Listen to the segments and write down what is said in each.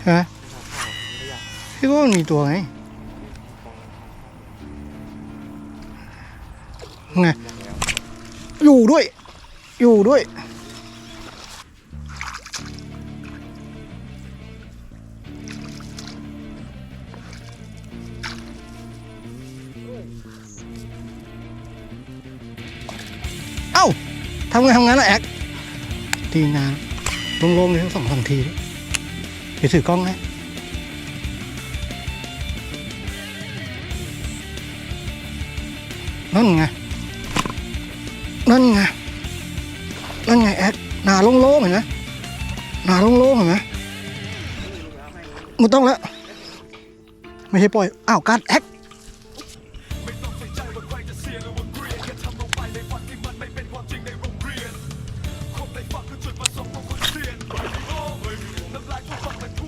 ใช่ไหมพี่ว่ามันมีตัวไงไงอยู่ด้วย อยู่ด้วย เอ้าทำไงทำงั้นล่ะแอ๊กทีงานลงๆเลยทั้งสองสามทีดิ เดี๋ยวถือกล้องนะนั่นไง นั่นไง นั่นไงแอดหนาโล่งๆเห็นไหมหนาโล่งๆเห็นไหมมันต้องแล้ว ไม่ใช่ปล่อย อ้าวการแอ๊ก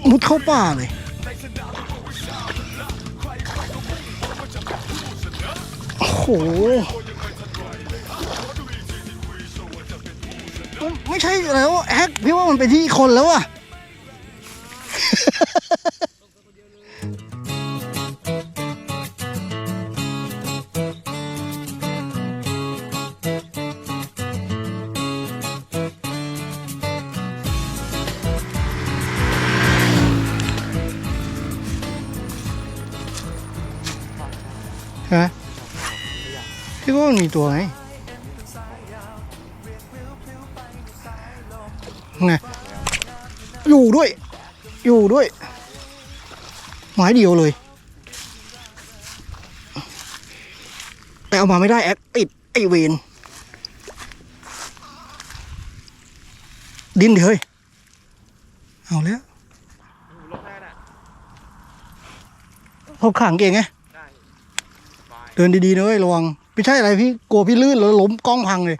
มุดเข้าป่าเลย โอ้โห ไม่ใช่แล้วแฮกพี่ว่ามันไปที่คนแล้วอะ มีตัวไงไงอยู่ด้วย อยู่ด้วย หมายเดียวเลย แต่เอามาไม่ได้แอคติดไอเวนดิ้นดิเฮ้ย เอาแล้วเขาขังเก่งไง เดินดีๆนะเว้ยระวัง ไม่ใช่อะไรพี่กลัวพี่ลื่นแล้วล้มกล้องพังเลย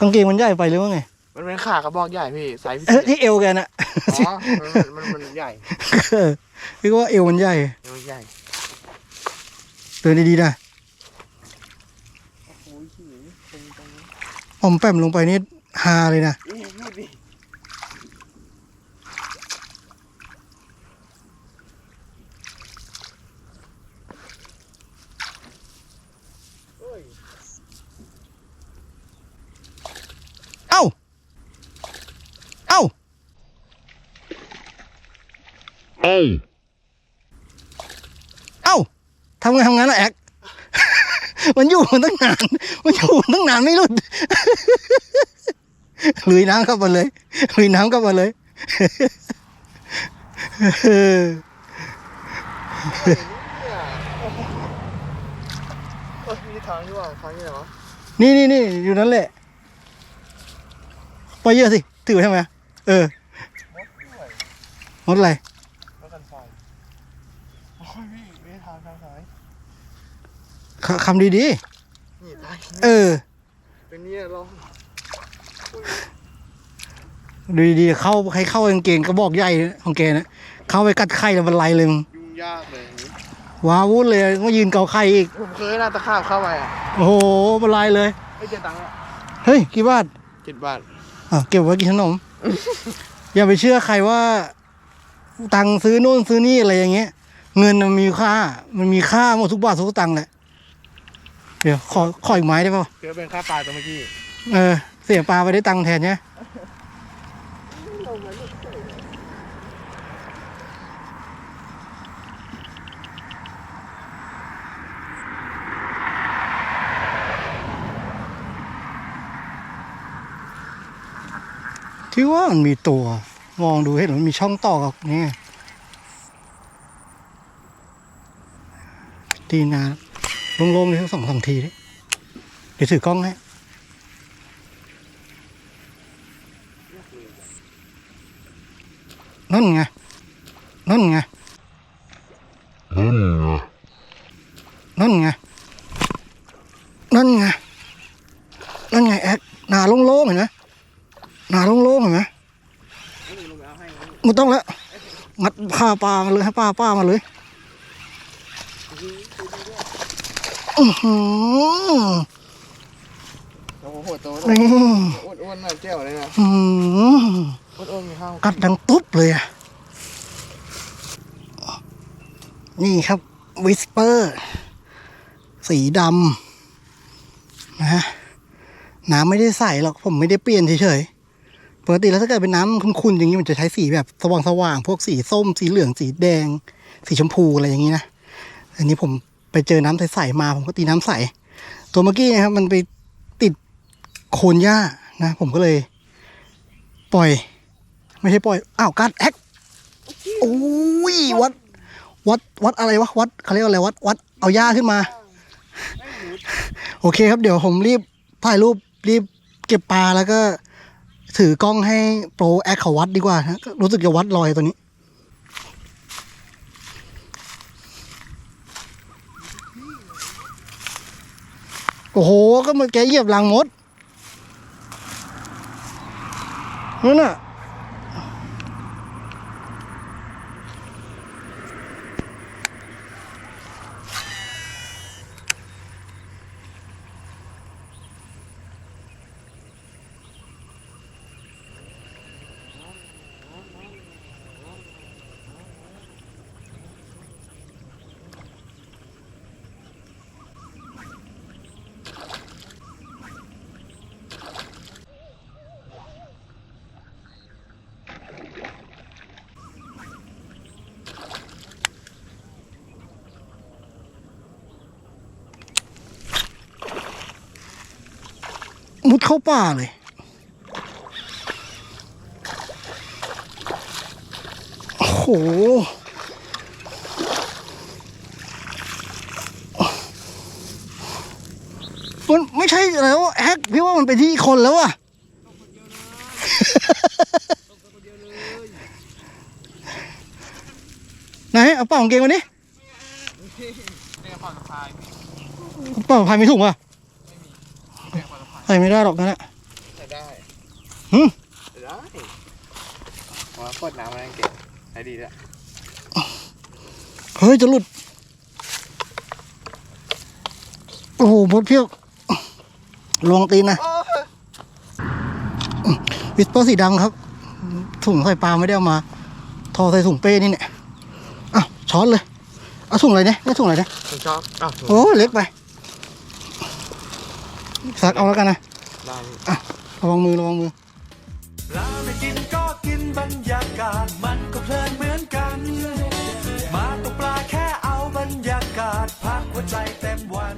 กางเกงมันใหญ่ไปหรือว่าไงมันเป็นขากระบอกใหญ่พี่ไซส์พิเอเศอษที่เอวแกน่ะ อ๋อมันมันมันใหญ่เออพี่ก็ว่าเอวมันใหญ่มันใหญ่เดินดีๆนะโอ้ยขี้ตรงตรงนี้อมแปมลงไปนี่ฮาเลยนะนี่นี่ดิเฮ้ย เอ้า เอ้า Hey. เอ้าทำไงทำงั้นละแอก มันอยู่มันตั้งนาน มันอยู่มันตั้งนานไม่หลุด ลุยน้ำเข้ามาเลยลุยน้ำเข้ามาเลยเออเนี่ยโอ้โหเอ้ยมีทางที่ว่าทางที่ไหนวะนี่นี่นี่อยู่นั่นแหละไปเยอะสิ ถือไว้ทำไมเออมดอะไร แล้วกันไฟโอ้ยพี่มีทางทางซ้าย คคำดีนี่ทางๆเออ เป็นเนี่ยลองดูดีๆเข้าใครเข้ากางเกงกระบอกใหญ่ของแกนะเข้าไปกัดไข่แล้วมันไล่เลยมึงยุ่งยากเลย ว้าวุ่นเลยมายืนเกาไข่อีก ผมเคยน่าตะขาบเข้าไปอะโอ้โหมันไล่เลย ไม่เจอตังค์อะเฮ้ยกี่บาทเจ็ดบาทอะเก็บไว้กินขนม อย่าไปเชื่อใครว่า ตังค์ซื้อโน่นซื้อนี่อะไรอย่างเงี้ย เงินมันมีค่า มันมีค่าหมดทุกบาททุกตังค์แหละ เดี๋ยวขอขออีกไม้ได้ป่ะเจอเป็นค่าปลาตัวเมื่อกี้ เออ เสียปลาไปได้ตังค์แทนเนี่ยที่ว่ามันมีตัว มองดูเห็นมันมีช่องต่อกับนี่ไงตีนา ลงๆเลยทั้งสองสามทีดิเดี๋ยวถือกล้องให้นั่นไง นั่นไง Hmm. นั่นไง นั่นไง นั่นไงแอ๊กหนาโล่งๆเห็นไหมหนาโล่งๆเห็นไหมไม่ต้องแล้วงัดผ้าปลามาเลยให้ป้าป้ามาเลย อือหือโอ้โหโตนี่อ้วนๆน่ะเจ้าเลยนะอือหืออ้วนๆมีข้าวกัดดังตุ๊บเลยอะนี่ครับวิสเปอร์ สีดำนะฮะน้ำไม่ได้ใส่หรอก ผมไม่ได้เปลี่ยนเฉยๆปกติแล้วถ้าเกิดเป็นน้ำขุ่นๆอย่างนี้มันจะใช้สีแบบสว่างๆ พวกสีส้ม สีเหลือง สีแดง สีชมพูอะไรอย่างนี้นะ อันนี้ผม ไปเจอน้ำใสๆมาผมก็ตีน้ำใส ตัวเมื่อกี้นะครับ มันไปติดโคนหญ้านะ ผมก็เลย ปล่อย ไม่ใช่ปล่อยอ้าวการดแอคโอ้ยวัด วัดวัดอะไรวะวัดเขาเรียกว่าอะไรวัดวัดเอาหญ้าขึ้นมา โอเคครับเดี๋ยวผมรีบถ่ายรูปรีบเก็บปลาแล้วก็ถือกล้องให้โปรแอคเขาวัดดีกว่านะรู้สึกจะวัดรอยตัวนี้ โอ้โห ก็มันแกเหยียบรังมดนั่นน่ะ มุดเข้าป่าเลย โอ้โห มันไม่ใช่แล้วแฮกพี่ว่ามันไปที่คนแล้วอะไหนเอาเป่ากางเกงมาดิเนี่ยผ่อนสะพายเป่าพายไม่ถูกอะ เนี่ยผ่อนสะพายใส่ไม่ได้หรอกนั่นแหละใส่ได้หึใส่ได้ว่าโคตรน้ำมันเก่งใช้ดีด้วยเฮ้ยจะหลุด โอ้โหมดเพี้ยวลวงตีนนะวิสเปอร์สีดำครับ ถุงใส่ปลาไม่ได้เอามา ทอใส่ถุงเป้นี่เนี่ยอะช้อนเลย เอาถุงอะไรเนี่ยนี่ถุงอะไรเนี่ยผมชอบอ้าวถูกโอ้เล็กไป ซักเอาแล้วกันนะได้ระวังมือระวังมือปลาไม่กินก็กินบรรยากาศมันก็เพลินเหมือนกัน มาตกปลาแค่เอาบรรยากาศพักหัวใจเต็มวัน